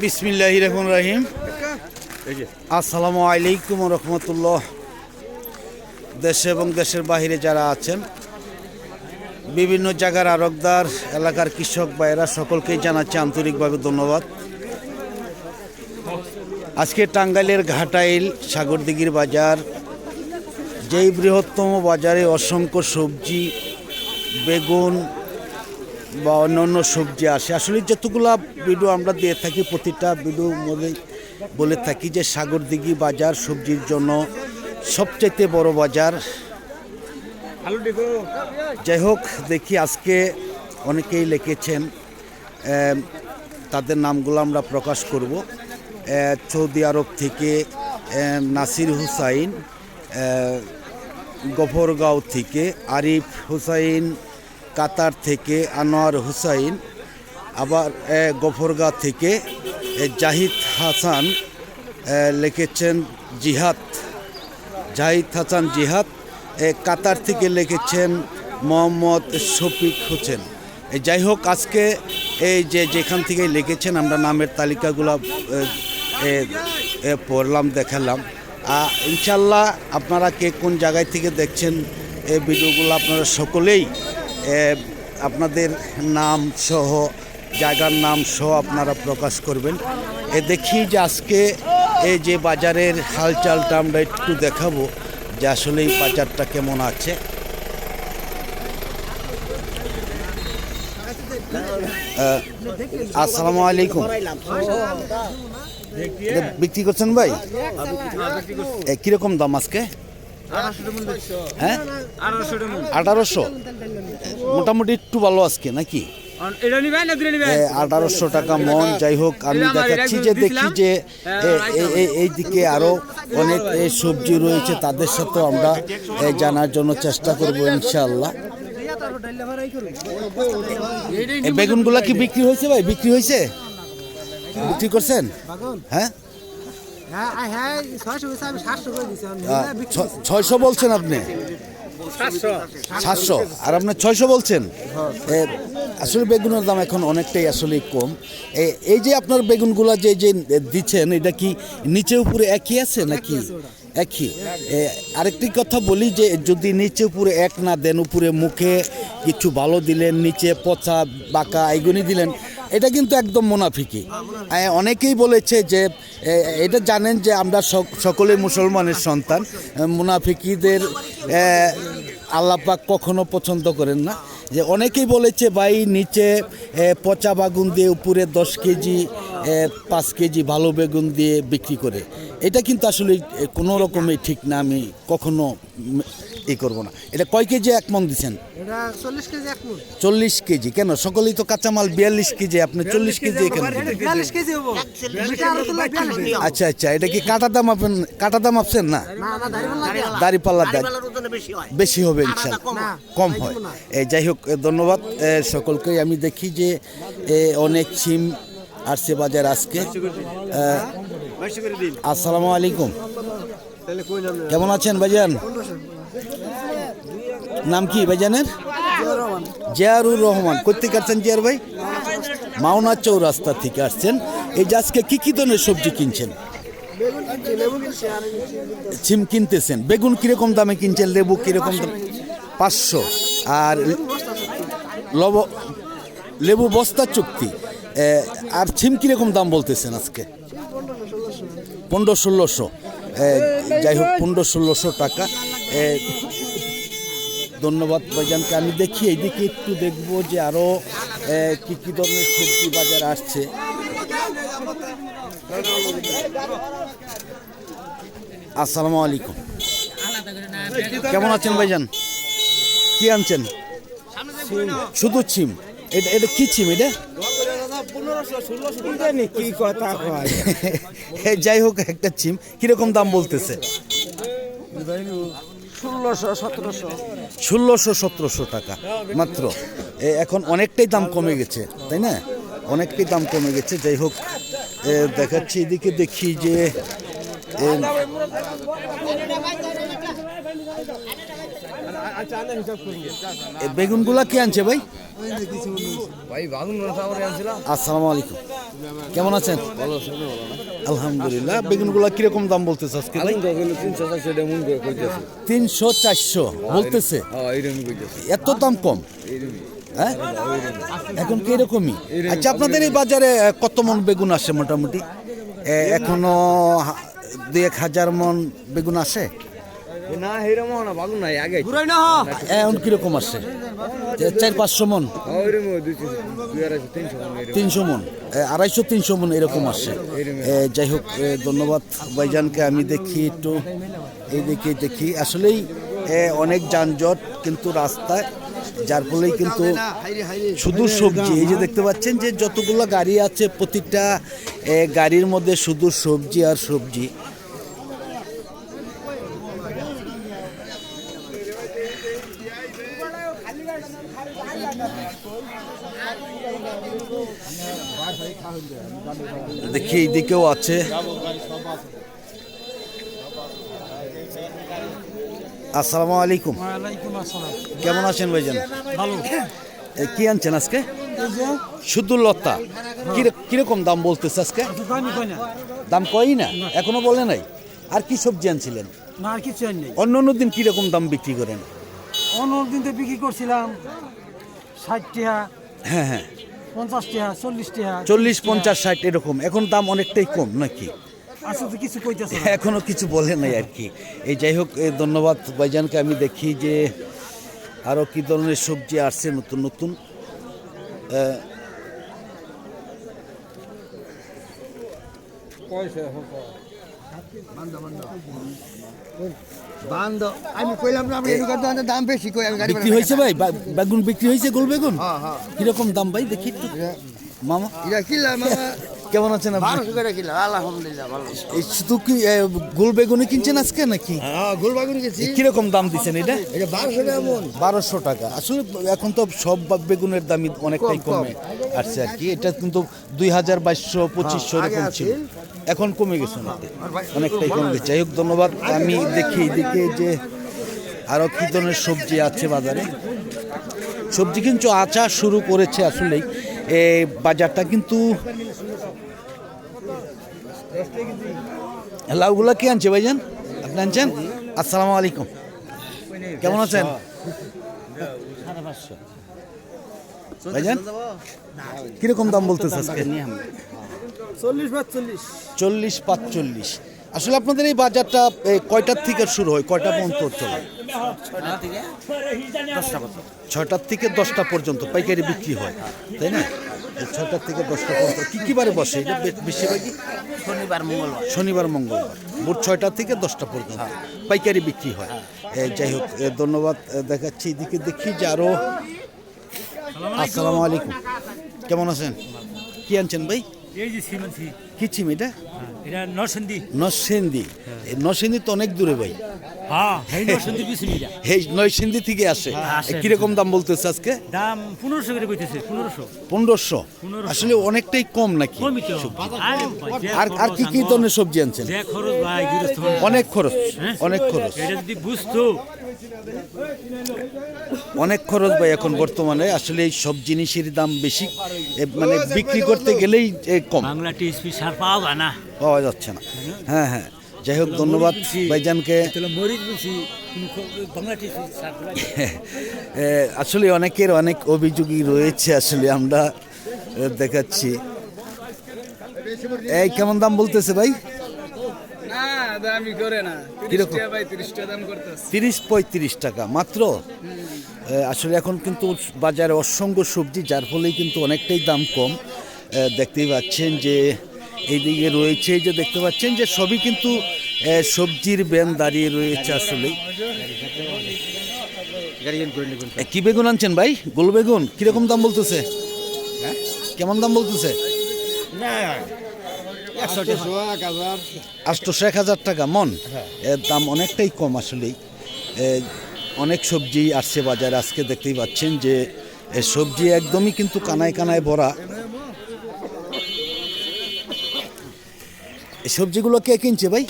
বিসমিল্লাহ রহমান রাহিম। আসসালামু আলাইকুম রহমতুল্লাহ। দেশে এবং দেশের বাহিরে যারা আছেন, বিভিন্ন জায়গার আরকদার এলাকার কৃষক ভাইয়েরা, সকলকেই জানাচ্ছি আন্তরিকভাবে ধন্যবাদ। আজকে টাঙ্গাইলের ঘাটাইল সাগরদিঘির বাজার, যেই বৃহত্তম বাজারে অসংখ্য সবজি, বেগুন বা অন্যান্য সবজি আসে। আসলে যতগুলা ভিডিও আমরা দিয়ে থাকি প্রতিটা ভিডিওর মধ্যে বলে থাকি যে সাগরদিঘি বাজার সবজির জন্য সবচাইতে বড় বাজার। যাই হোক দেখি আজকে অনেকেই লিখেছেন তাদের নামগুলো আমরা প্রকাশ করব। সৌদি আরব থেকে নাসির হুসাইন গফরগাঁও থেকে আরিফ হুসাইন কাতার থেকে আনোয়ার হুসাইন আবার এ, গফরগাঁও থেকে জাহিদ হাসান লিখেছেন জিহাদ। জাহিদ হাসান জিহাদ কাতার থেকে লিখেছেন মোহাম্মদ শফিক হোসেন। যাই হোক আজকে এই যে যেখান থেকে লিখেছেন আমরা নামের তালিকাগুলো পড়লাম দেখালাম। ইনশাল্লাহ আপনারা কে কোন জায়গায় থেকে দেখছেন এই ভিডিওগুলো আপনারা সকলেই আপনাদের নাম সহ, জায়গার নাম সহ আপনারা প্রকাশ করবেন। এ দেখি যে আজকে এই যে বাজারের হালচালটা আমরা একটু দেখাবো যে আসলে এই বাজারটা কেমন আছে। আসসালামু আলাইকুম। বিক্রি করছেন ভাই? কীরকম দাম আজকে? হ্যাঁ? আঠারোশো। মোটামুটি একটু ভালো আজকে নাকি? এটা নিবেন না দূরে নিবেন? আঠারোশো টাকা মন যাই হোক আমি দেখাচ্ছি যে দেখি যে হ্যাঁ, এই দিকে আরও অনেক সবজি রয়েছে তাদের সাথেও আমরা জানার জন্য চেষ্টা করব ইনশাআল্লাহ। এই বেগুনগুলা কি বিক্রি হয়েছে ভাই? বিক্রি হয়েছে? বিক্রি করছেন? হ্যাঁ? হ্যাঁ হ্যাঁ ছয়শো বলছেন আপনি? সাতশো। আর আপনি ছয়শো বলছেন? আসলে বেগুনের দাম এখন অনেকটাই আসলে কম। এই যে আপনার বেগুনগুলা যে যে দিচ্ছেন, এটা কি নিচে উপরে একই আছে নাকি? একই। আরেকটি কথা বলি যে, যদি নিচে উপরে এক না দেন, উপরে মুখে কিছু ভালো দিলেন, নিচে পচা বাঁকা, এগুনি দিলেন এটা কিন্তু একদম মোনাফিকি। অনেকেই বলেছে যে এটা জানেন যে আমরা সক- সকলে মুসলমানের সন্তান। মুনাফিকিদের আল্লাপাক কখনো পছন্দ করেন না। যে অনেকেই বলেছে, ভাই, নিচে পচা বাগুন দিয়ে উপরে দশ কেজি পাঁচ কেজি ভালো বেগুন দিয়ে বিক্রি করে। এটা কিন্তু আসলে কোনো রকমই ঠিক না আমি কখনো ই করব না। এটা কয় কেজি এক মন দিচ্ছেন চল্লিশ কেজি চল্লিশ কেজি কেন? সকলেই তো কাঁচামাল বিয়াল্লিশ কেজি আপনি চল্লিশ কেজি কেন। আচ্ছা আচ্ছা এটা কি কাটা দাম আপনি কাটা দাম আপছেন না? না না দাড়ি পাল্লা দাম বেশি হবে ইনশাল্লাহ। কম হয়। যাই হোক ধন্যবাদ। এ, সকলকেই আমি দেখি যে এ, অনেক সিম আসছে বাজার আজকে। আসসালামু আলাইকুম। কেমন আছেন ভাইজান? নাম কি ভাইজানের? জিয়ারুর রহমান। কোথেকে আসছেন জিয়ার ভাই? মাওনা চৌরাস্তা থেকে আসছেন। এই যে আজকে কী কি ধরনের সবজি কিনছেন? সিম কিনতেছেন। বেগুন কীরকম দামে কিনছেন? লেবু কীরকম দাম? পাঁচশো। আর লব লেবু বস্তা চুক্তি। আর সিম কীরকম দাম বলতেছেন আজকে? পনেরো ষোলোশো। যাই হোক পনেরো ষোলোশো টাকা। ধন্যবাদ ভাইজানকে। আমি দেখি এইদিকে একটু দেখব যে আরও কি কি ধরনের সবজি বাজার আসছে। আসসালামু আলাইকুম। কেমন আছেন ভাইজান? কি আনছেন? শুধু ছিম। এটা এটা কি ছিম এটা? কি কথা কয়। যাই হোক একটা চিম। কীরকম দাম বলতেছে? ষোলোশো সতেরোশো। টাকা মাত্র। এ, এখন অনেকটাই দাম কমে গেছে তাই না? অনেকটাই দাম কমে গেছে। যাই হোক এ, দেখাচ্ছি এদিকে দেখি যে বেগুনগুলা কি আনছে ভাই? আসসালামু আলাইকুম কেমন আছেন? আলহামদুলিল্লাহ। বেগুনগুলো কীরকম দাম বলতেছে আজকে? তিনশো চারশো বলতেছে। এত দাম কম? হ্যাঁ? এখন কি এরকমই আচ্ছা আপনাদের এই বাজারে কত মন বেগুন আসে মোটামুটি? এখনও দুই এক হাজার মন বেগুন আসে? না হিরম না ভালো নাই আগে। ঘুরাই না এখন কীরকম আসে যে চার পাঁচশো মন? আড়াইশো তিনশো মন আড়াইশো তিনশো মন এরকম আসে এ, যাই হোক ধন্যবাদ ভাইজানকে আমি দেখি একটু এই দেখি দেখি। আসলেই এ, অনেক যানজট কিন্তু রাস্তায় যার ফলেই কিন্তু শুধু সবজি। এই যে দেখতে পাচ্ছেন যে যতগুলো গাড়ি আছে প্রতিটা এ, গাড়ির মধ্যে শুধু সবজি আর সবজি। দেখি এইদিকেও আছে। আসসালামু আলাইকুম। কেমন আছেন ভাইজান? কি আনছেন আজকে? এই শুধু লতা কিরে- কীরকম দাম বলতেছে আজকে? না? দাম কই না? এখনও বলে নাই। আর কি সবজি আনছিলেন? না আর কিছু আর অন্য অন্য দিন কীরকম দাম বিক্রি করেন? অন্য দিন তো বিক্রি করছিলাম ষাট টাকা। হ্যাঁ হ্যাঁ। পঞ্চাশ টাকা চল্লিশ টাকা চল্লিশ পঞ্চাশ ষাট এরকম। এখন দাম অনেকটাই কম নাকি? আসলে কিছু কইতেছে না। এখনও কিছু বলে নাই আর কি। এই যাই হোক এ, ধন্যবাদ ভাইজানকে। আমি দেখি যে আরও কি ধরনের সবজি আসছে নতুন নতুন। এ, বান্ধ। আমি কইলাম না আমি এলাকার দোকানে দাম বেশি কই আমি গাড়ি বিক্রি হয়েছে ভাই? বেগুন বিক্রি হয়েছে গোল বেগুন? কীরকম দাম ভাই? দেখি একটু। মামা এটা কিনলাম মামা কেমন আছেন আপনি? বারোশো করে কিনলাম আলহামদুলিল্লাহ ভালো। এই শুধু কি গোল বেগুনই কিনছেন আজকে নাকি? হ্যাঁ গুলবাগুন গেছি কীরকম দাম দিচ্ছেন এটা? এটা বারোশো টাকা মন। বারোশো টাকা। আসলে এখন তো সব বেগুনের দামই অনেকটাই কম, আসছে আর কি? এটা কিন্তু দুই হাজার বাইশশো পঁচিশশো হ্যাঁ, এরকম ছিল। এখন কমে গেছে অনেকটাই। অনেকটাই কমে গেছে। যাই হোক ধন্যবাদ। আমি দেখি এদিকে যে আরও কি ধরনের সবজি আছে বাজারে। সবজি কিন্তু আচা শুরু করেছে আসলেই। এই বাজারটা কিন্তু লাউগুলা কি আনছে ভাইজান? আপনি আনছেন? আসসালামু আলাইকুম। কেমন আছেন? ভাইজান কীরকম দাম বলতেছে আজকে? চল্লিশ বা চল্লিশ চল্লিশ পাঁচচল্লিশ। আসলে আপনাদের এই বাজারটা কয়টার থেকে শুরু হয়? কয়টা পর্যন্ত চলে? ছয়টার থেকে দশটা পর্যন্ত পাইকারি বিক্রি হয় তাই না? এই ছয়টার থেকে দশটা পর্যন্ত। কী কী বারে বসে? এটা বেশিরভাগই শনিবার মঙ্গলবার। শনিবার মঙ্গলবার। ভোর ছয়টা থেকে দশটা পর্যন্ত পাইকারি বিক্রি হয়। যাই হোক ধন্যবাদ দেখাচ্ছি। এদিকে দেখি যে আরও আসসালামু আলাইকুম। কেমন আছেন? কি আনছেন ভাই? এই যে শ্রীমন্তী কি এটা? এটা নরসিংদী। নরসিংদী। এই তো অনেক দূরে ভাই। হ্যাঁ এই নরসিংদী থেকে আসে। কীরকম দাম বলতেছে আজকে? দাম পনেরোশো করে কইতেছে পনেরোশো। পনেরোশো? আসলে অনেকটাই কম নাকি আরে আর কি কি ধরনের সবজি আনছেন। অনেক খরচ হ্যাঁ? অনেক খরচ। এটা যদি বুঝতো অনেক খরচ ভাই এখন বর্তমানে। আসলে এই সব জিনিসের দাম বেশি। মানে বিক্রি করতে গেলেই কম। বাংলা টিএসপি সার পাওয়া যায় না। পাওয়া যাচ্ছে না। হ্যাঁ হ্যাঁ। যাই হোক ধন্যবাদ ভাইজানকে। আসলে অনেকের অনেক অভিযোগই রয়েছে আসলে আমরা দেখাচ্ছি। এই কেমন দাম বলতেছে ভাই? না দামি করে না। কীরকম? তিরিশ টাকা ভাই তিরিশ টাকা দাম করতেছে। তিরিশ পঁয়ত্রিশ টাকা মাত্র? আসলে এখন কিন্তু বাজারে অসংখ্য সবজি যার ফলেই কিন্তু অনেকটাই দাম কম। দেখতেই পাচ্ছেন যে এইদিকে রয়েছে যে দেখতে পাচ্ছেন যে সবই কিন্তু সবজির ব্যান দাঁড়িয়ে রয়েছে আসলে। কি বেগুন আনছেন ভাই? গোল বেগুন কীরকম দাম বলতেছে? কেমন দাম বলতেছে? আটশোশো এক হাজার। টাকা মন। এর দাম অনেকটাই কম আসলেই। অনেক সবজি আসছে বাজারে আজকে দেখতেই পাচ্ছেন যে সবজি একদমই কিন্তু কানায় কানায় ভরা। এই সবজিগুলো কে কিনছে ভাই?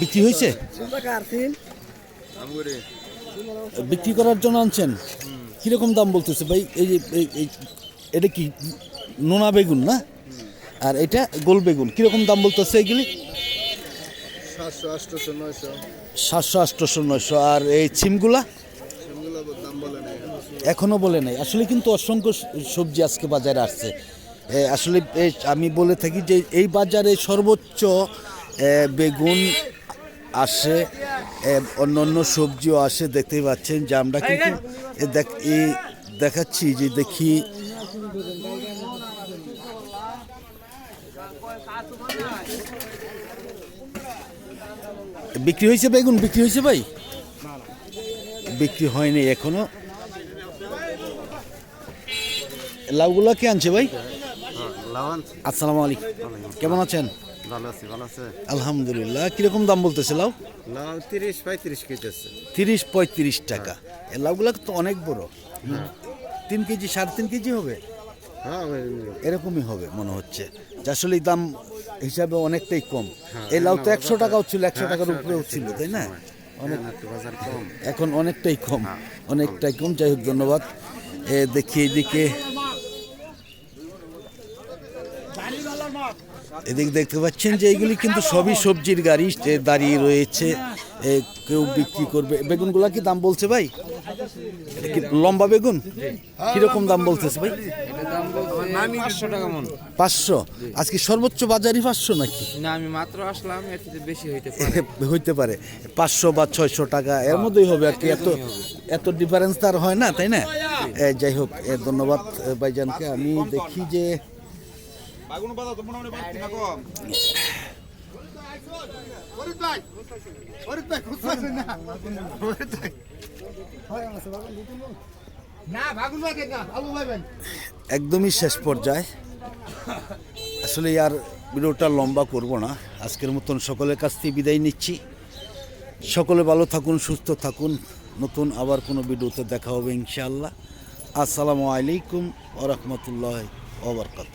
বিক্রি হয়েছে? বিক্রি করার জন্য আনছেন? কীরকম দাম বলতেছে ভাই? এই যে এটা কি নোনা বেগুন না? আর এটা গোল বেগুন। কীরকম দাম বলতেছে এইগুলি সাতশো আটশোশো নয়শো। আর এই সেগুলো দাম বলে নেই। এখনও বলে নাই। আসলে কিন্তু অসংখ্য সবজি আজকে বাজারে আসছে। আসলে আমি বলে থাকি যে এই বাজারে সর্বোচ্চ বেগুন আসে অন্য অন্য সবজিও আসে। দেখতেই পাচ্ছেন যে আমরা কিন্তু দেখ এই দেখাচ্ছি যে দেখি বিক্রি হয়েছে বেগুন বিক্রি হয়েছে ভাই? বিক্রি হয়নি এখনও। লাউগুলা কে আনছে ভাই? লাভান আসসালামু আলাইকুম। কেমন আছেন? আলহামদুলিল্লাহ। কীরকম দাম বলতেছে লাউ? লাউ তিরিশ পঁয়ত্রিশ কেজি আছে। তিরিশ পঁয়ত্রিশ টাকা। এই লাউগুলা তো অনেক বড়। তিন কেজি সাড়ে তিন কেজি হবে? হ্যাঁ এরকমই হবে মনে হচ্ছে। আসলে দাম হিসাবে অনেকটাই কম। এই লাউ তো একশো টাকাও ছিল একশো টাকার উপরেও ছিল তাই না? অনেক এখন অনেকটাই কম অনেকটাই কম। যাই হোক ধন্যবাদ। দেখি এদিকে এদিকে দেখতে পাচ্ছেন যে এইগুলি কিন্তু সবই সবজির গাড়ি দাঁড়িয়ে রয়েছে কেউ বিক্রি করবে। বেগুনগুলা কি দাম বলছে ভাই? কি লম্বা বেগুন? কীরকম দাম বলতেছে ভাই? পাঁচশো। আজকে সর্বোচ্চ বাজারই পাঁচশো নাকি? না আমি মাত্র আসলাম এর বেশি হইতে হইতে পারে। পাঁচশো বা ছয়শো টাকা এর মধ্যেই হবে আর কি। এত এত ডিফারেন্স তার হয় না তাই না? যাই হোক ধন্যবাদ ভাইজানকে। আমি দেখি যে একদমই শেষ পর্যায়ে। আসলে আর ভিডিওটা লম্বা করব না। আজকের মতন সকলের কাছ থেকে বিদায় নিচ্ছি। সকলে ভালো থাকুন সুস্থ থাকুন। নতুন আবার কোনো ভিডিওতে দেখা হবে ইনশাআল্লাহ। আসসালামু আলাইকুম ওরহমতুল্লাহ ওবরকাত